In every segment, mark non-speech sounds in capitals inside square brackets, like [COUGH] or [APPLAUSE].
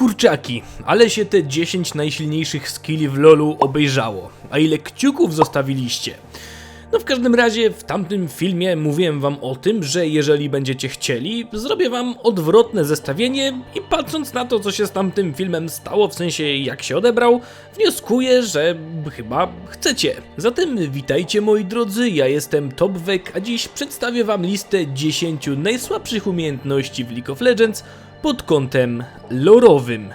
kurczaki, ale się te 10 najsilniejszych skilli w LoLu obejrzało. A ile kciuków zostawiliście? No w każdym razie w tamtym filmie mówiłem wam o tym, że jeżeli będziecie chcieli, zrobię wam odwrotne zestawienie i patrząc na to, co się z tamtym filmem stało, w sensie jak się odebrał, wnioskuję, że chyba chcecie. Zatem witajcie moi drodzy, ja jestem Topwek, a dziś przedstawię wam listę 10 najsłabszych umiejętności w League of Legends pod kątem lorowym.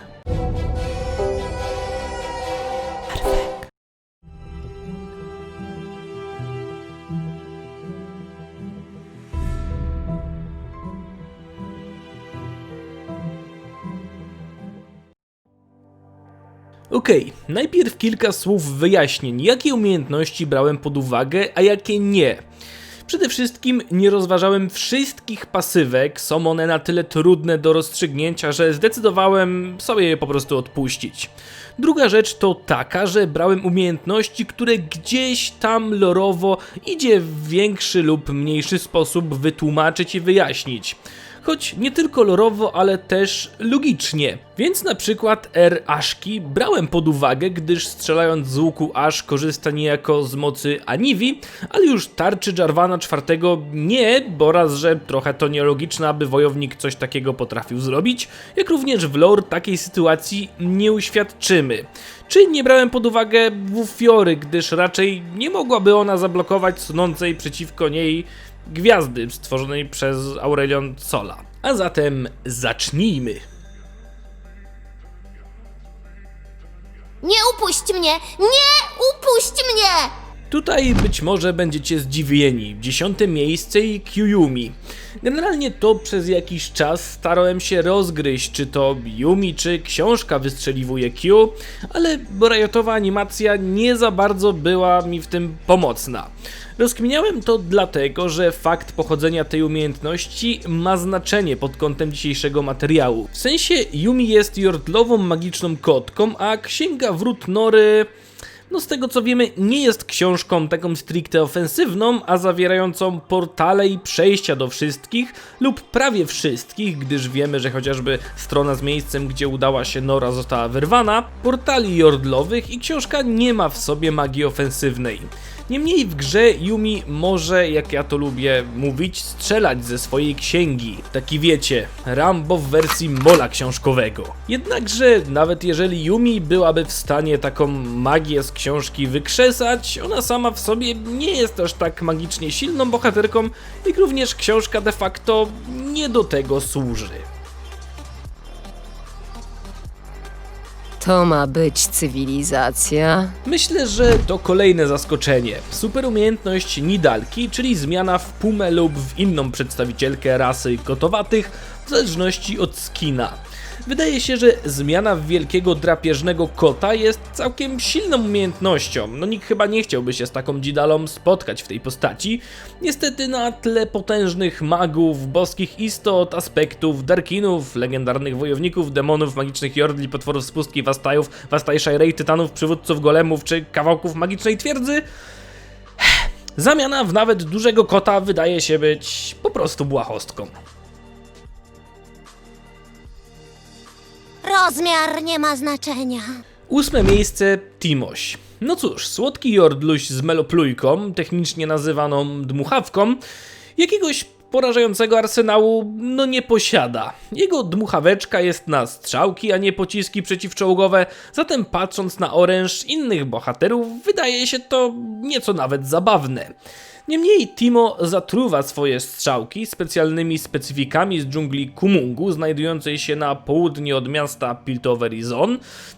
Okej, najpierw kilka słów wyjaśnień, jakie umiejętności brałem pod uwagę, a jakie nie. Przede wszystkim nie rozważałem wszystkich pasywek, są one na tyle trudne do rozstrzygnięcia, że zdecydowałem sobie je po prostu odpuścić. Druga rzecz to taka, że brałem umiejętności, które gdzieś tam lorowo idzie w większy lub mniejszy sposób wytłumaczyć i wyjaśnić choć nie tylko lorowo, ale też logicznie. Więc na przykład R Aszki brałem pod uwagę, gdyż strzelając z łuku Ash korzysta niejako z mocy Aniwi, ale już tarczy Jarvana IV nie, bo raz, że trochę to nielogiczne, aby wojownik coś takiego potrafił zrobić, jak również w lore takiej sytuacji nie uświadczymy. Czy nie brałem pod uwagę Wufiory, gdyż raczej nie mogłaby ona zablokować sunącej przeciwko niej gwiazdy stworzonej przez Aurelion Sola. A zatem zacznijmy. Nie upuść mnie! Nie upuść mnie! Tutaj być może będziecie zdziwieni. Dziesiąte miejsce i Kyuyumi. Generalnie to przez jakiś czas starałem się rozgryźć, czy to Yumi, czy książka wystrzeliwuje Q, ale Riotowa animacja nie za bardzo była mi w tym pomocna. Rozkminiałem to dlatego, że fakt pochodzenia tej umiejętności ma znaczenie pod kątem dzisiejszego materiału. W sensie Yumi jest jordlową magiczną kotką, a Księga Wrót Nory no z tego co wiemy, nie jest książką taką stricte ofensywną, a zawierającą portale i przejścia do wszystkich lub prawie wszystkich, gdyż wiemy, że chociażby strona z miejscem, gdzie udała się Nora została wyrwana, portali jordlowych i książka nie ma w sobie magii ofensywnej. Niemniej w grze Yumi może, jak ja to lubię mówić, strzelać ze swojej księgi. Taki wiecie, Rambo w wersji mola książkowego. Jednakże nawet jeżeli Yumi byłaby w stanie taką magię z książki wykrzesać, ona sama w sobie nie jest aż tak magicznie silną bohaterką, jak również książka de facto nie do tego służy. To ma być cywilizacja. Myślę, że to kolejne zaskoczenie. Super umiejętność Nidalki, czyli zmiana w pumę lub w inną przedstawicielkę rasy kotowatych, w zależności od skina. Wydaje się, że zmiana w wielkiego drapieżnego kota jest całkiem silną umiejętnością. No nikt chyba nie chciałby się z taką dzidalą spotkać w tej postaci. Niestety na tle potężnych magów, boskich istot, aspektów, darkinów, legendarnych wojowników, demonów, magicznych jordli, potworów z pustki, wastajów, wastaj Shirei, tytanów, przywódców golemów czy kawałków magicznej twierdzy... [SIGHS] Zamiana w nawet dużego kota wydaje się być po prostu błahostką. Rozmiar nie ma znaczenia. Ósme miejsce Timoś. No cóż, słodki jordluś z meloplujką, technicznie nazywaną dmuchawką, jakiegoś porażającego arsenału no nie posiada. Jego dmuchaweczka jest na strzałki, a nie pociski przeciwczołgowe, zatem patrząc na oręż innych bohaterów wydaje się to nieco nawet zabawne. Niemniej Timo zatruwa swoje strzałki specjalnymi specyfikami z dżungli Kumungu, znajdującej się na południe od miasta Piltoverizon,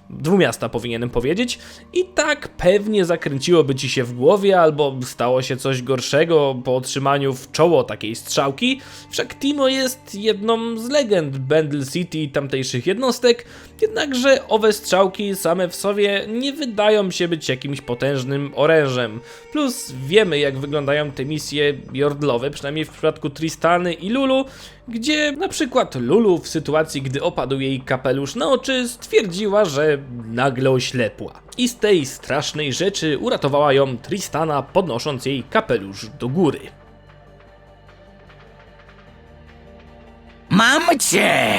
dwumiasta powinienem powiedzieć, i tak pewnie zakręciłoby ci się w głowie, albo stało się coś gorszego po otrzymaniu w czoło takiej strzałki, wszak Timo jest jedną z legend Bendel City i tamtejszych jednostek, jednakże owe strzałki same w sobie nie wydają się być jakimś potężnym orężem. Plus wiemy jak wyglądają te misje jordlowe, przynajmniej w przypadku Tristany i Lulu, gdzie na przykład Lulu w sytuacji, gdy opadł jej kapelusz na oczy, stwierdziła, że nagle oślepła. I z tej strasznej rzeczy uratowała ją Tristana, podnosząc jej kapelusz do góry. Mam cię!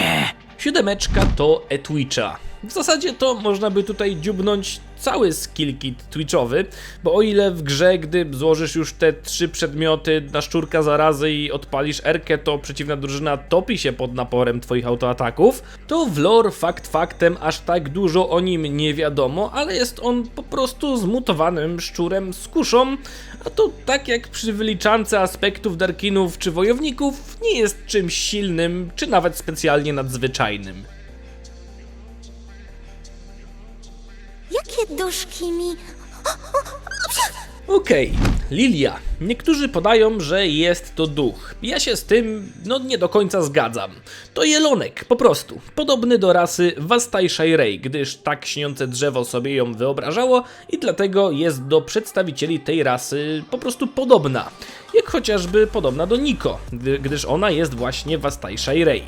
Siódemeczka to e-Twitcha. W zasadzie to można by tutaj dziubnąć cały skill kit Twitchowy, bo o ile w grze, gdy złożysz już te trzy przedmioty na szczurka zarazy i odpalisz erkę, to przeciwna drużyna topi się pod naporem twoich autoataków, to w lore fakt faktem aż tak dużo o nim nie wiadomo, ale jest on po prostu zmutowanym szczurem z kuszą, a to tak jak przy wyliczance aspektów Darkinów czy wojowników nie jest czymś silnym, czy nawet specjalnie nadzwyczajnym. Duszki mi... Okej, Lilia. Niektórzy podają, że jest to duch. Ja się z tym, no nie do końca zgadzam. To jelonek, po prostu. Podobny do rasy Vastai Shirei, gdyż tak śniące drzewo sobie ją wyobrażało i dlatego jest do przedstawicieli tej rasy po prostu podobna. Jak chociażby podobna do Niko, gdy- gdyż ona jest właśnie Vastai Shirei.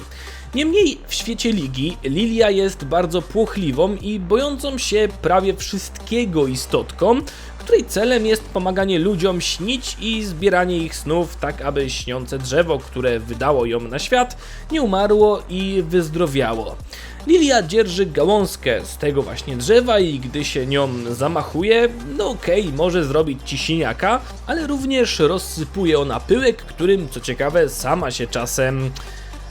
Niemniej w świecie ligi Lilia jest bardzo płochliwą i bojącą się prawie wszystkiego istotką, której celem jest pomaganie ludziom śnić i zbieranie ich snów, tak aby śniące drzewo, które wydało ją na świat, nie umarło i wyzdrowiało. Lilia dzierży gałązkę z tego właśnie drzewa i gdy się nią zamachuje, no okej, może zrobić ci siniaka, ale również rozsypuje ona pyłek, którym co ciekawe sama się czasem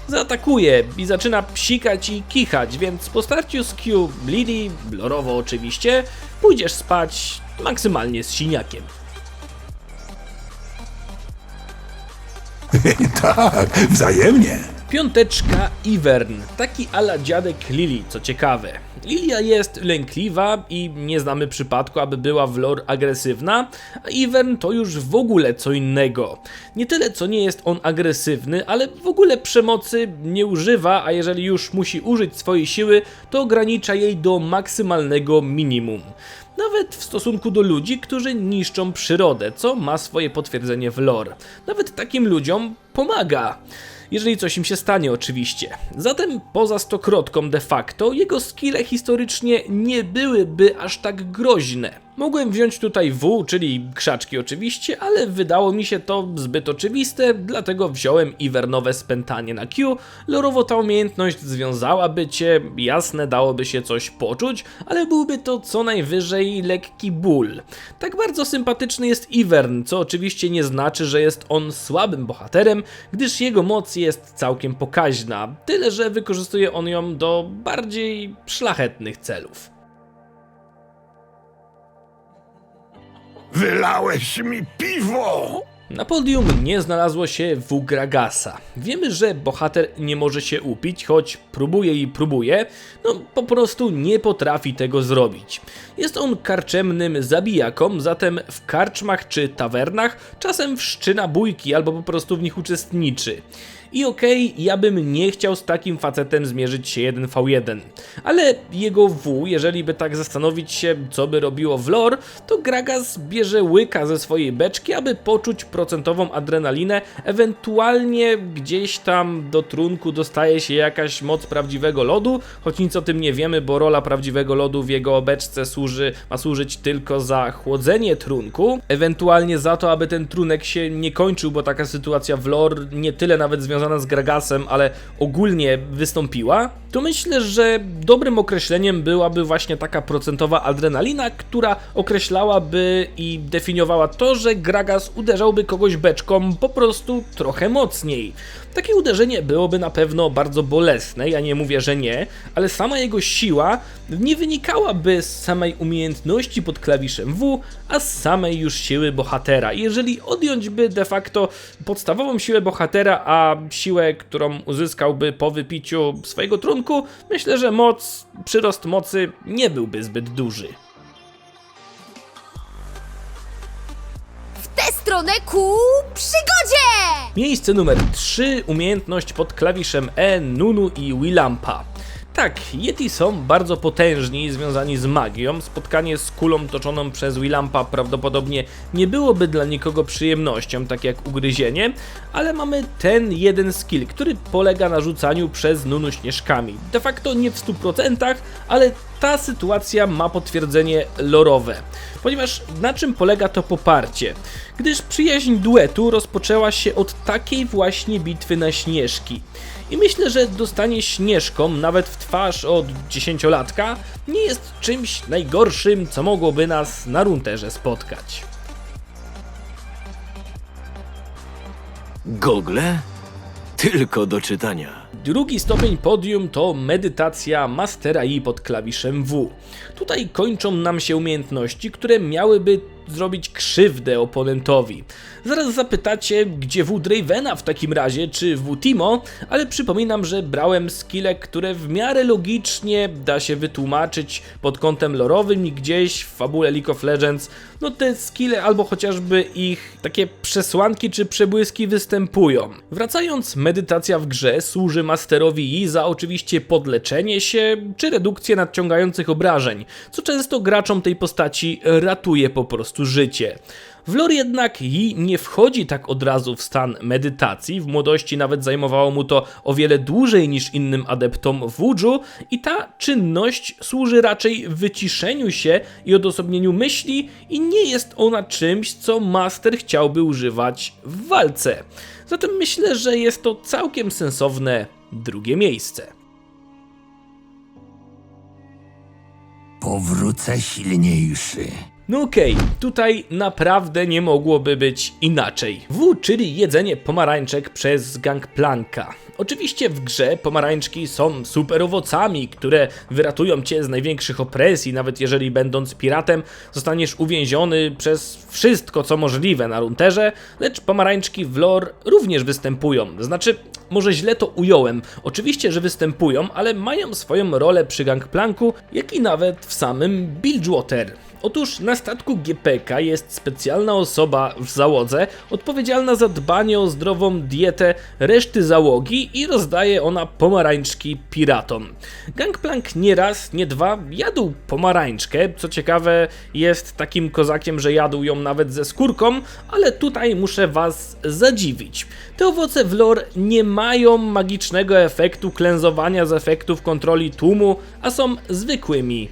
zaatakuje i zaczyna psikać i kichać, więc po starciu z Q Lily, blorowo oczywiście, pójdziesz spać maksymalnie z siniakiem. [LAUGHS] Tak, wzajemnie. Piąteczka Ivern, taki ala dziadek Lili, co ciekawe. Lilia jest lękliwa i nie znamy przypadku, aby była w lore agresywna, a Ivern to już w ogóle co innego. Nie tyle co nie jest on agresywny, ale w ogóle przemocy nie używa, a jeżeli już musi użyć swojej siły, to ogranicza jej do maksymalnego minimum. Nawet w stosunku do ludzi, którzy niszczą przyrodę, co ma swoje potwierdzenie w lore. Nawet takim ludziom pomaga. Jeżeli coś im się stanie, oczywiście. Zatem poza stokrotką de facto, jego skille historycznie nie byłyby aż tak groźne. Mogłem wziąć tutaj W, czyli krzaczki oczywiście, ale wydało mi się to zbyt oczywiste, dlatego wziąłem Iwernowe spętanie na Q. Lorowo ta umiejętność związałaby cię, jasne dałoby się coś poczuć, ale byłby to co najwyżej lekki ból. Tak bardzo sympatyczny jest Ivern, co oczywiście nie znaczy, że jest on słabym bohaterem, gdyż jego moc jest całkiem pokaźna, tyle że wykorzystuje on ją do bardziej szlachetnych celów. Wylałeś mi piwo! Na podium nie znalazło się Wugragasa. Wiemy, że bohater nie może się upić, choć próbuje i próbuje, no po prostu nie potrafi tego zrobić. Jest on karczemnym zabijaką, zatem w karczmach czy tawernach czasem wszczyna bójki albo po prostu w nich uczestniczy. I okej, ja bym nie chciał z takim facetem zmierzyć się 1v1, ale jego W, jeżeli by tak zastanowić się, co by robiło w lore, to Gragas bierze łyka ze swojej beczki, aby poczuć procentową adrenalinę, ewentualnie gdzieś tam do trunku dostaje się jakaś moc prawdziwego lodu, choć nic o tym nie wiemy, bo rola prawdziwego lodu w jego beczce służy, ma służyć tylko za chłodzenie trunku, ewentualnie za to, aby ten trunek się nie kończył, bo taka sytuacja w lore nie tyle nawet związana z Gragasem, ale ogólnie wystąpiła, to myślę, że dobrym określeniem byłaby właśnie taka procentowa adrenalina, która określałaby i definiowała to, że Gragas uderzałby kogoś beczką po prostu trochę mocniej. Takie uderzenie byłoby na pewno bardzo bolesne, ja nie mówię, że nie, ale sama jego siła nie wynikałaby z samej umiejętności pod klawiszem W, a z samej już siły bohatera. Jeżeli odjąć by de facto podstawową siłę bohatera, a siłę, którą uzyskałby po wypiciu swojego trunku, myślę, że moc, przyrost mocy nie byłby zbyt duży. W tę stronę ku przygodzie! Miejsce numer 3, umiejętność pod klawiszem E, Nunu i Willampa. Tak, Yeti są bardzo potężni związani z magią. Spotkanie z kulą toczoną przez Willampa prawdopodobnie nie byłoby dla nikogo przyjemnością, tak jak ugryzienie, ale mamy ten jeden skill, który polega na rzucaniu przez Nunu śnieżkami. De facto nie w 100%, ale ta sytuacja ma potwierdzenie lorowe. Ponieważ na czym polega to poparcie? Gdyż przyjaźń duetu rozpoczęła się od takiej właśnie bitwy na Śnieżki. I myślę, że dostanie Śnieżką nawet w twarz od dziesięciolatka nie jest czymś najgorszym, co mogłoby nas na runterze spotkać. Gogle? Tylko do czytania. Drugi stopień podium to medytacja Mastera Yi pod klawiszem W. Tutaj kończą nam się umiejętności, które miałyby zrobić krzywdę oponentowi. Zaraz zapytacie, gdzie W Dravena w takim razie, czy W Timo, ale przypominam, że brałem skille, które w miarę logicznie da się wytłumaczyć pod kątem lorowym i gdzieś w fabule League of Legends, no te skille albo chociażby ich takie przesłanki czy przebłyski występują. Wracając, medytacja w grze służy Masterowi Yi za oczywiście podleczenie się czy redukcję nadciągających obrażeń, co często graczom tej postaci ratuje po prostu życie. W lore jednak Yi nie wchodzi tak od razu w stan medytacji, w młodości nawet zajmowało mu to o wiele dłużej niż innym adeptom Wuju i ta czynność służy raczej wyciszeniu się i odosobnieniu myśli i nie jest ona czymś, co Master chciałby używać w walce. Zatem myślę, że jest to całkiem sensowne drugie miejsce. Powrócę silniejszy. No okej, tutaj naprawdę nie mogłoby być inaczej. W, czyli jedzenie pomarańczek przez Gangplanka. Oczywiście w grze pomarańczki są super owocami, które wyratują cię z największych opresji, nawet jeżeli będąc piratem zostaniesz uwięziony przez wszystko co możliwe na runterze, lecz pomarańczki w lore również występują. Znaczy, może źle to ująłem. Oczywiście, że występują, ale mają swoją rolę przy Gangplanku, jak i nawet w samym Bilgewater. Otóż na statku GPK jest specjalna osoba w załodze odpowiedzialna za dbanie o zdrową dietę reszty załogi i rozdaje ona pomarańczki piratom. Gangplank nie raz, nie dwa jadł pomarańczkę, co ciekawe jest takim kozakiem, że jadł ją nawet ze skórką, ale tutaj muszę was zadziwić. Te owoce w lore nie mają magicznego efektu klęzowania z efektów kontroli tłumu, a są zwykłymi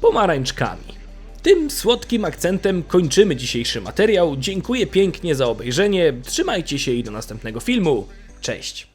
pomarańczkami. Tym słodkim akcentem kończymy dzisiejszy materiał. Dziękuję pięknie za obejrzenie. Trzymajcie się i do następnego filmu. Cześć.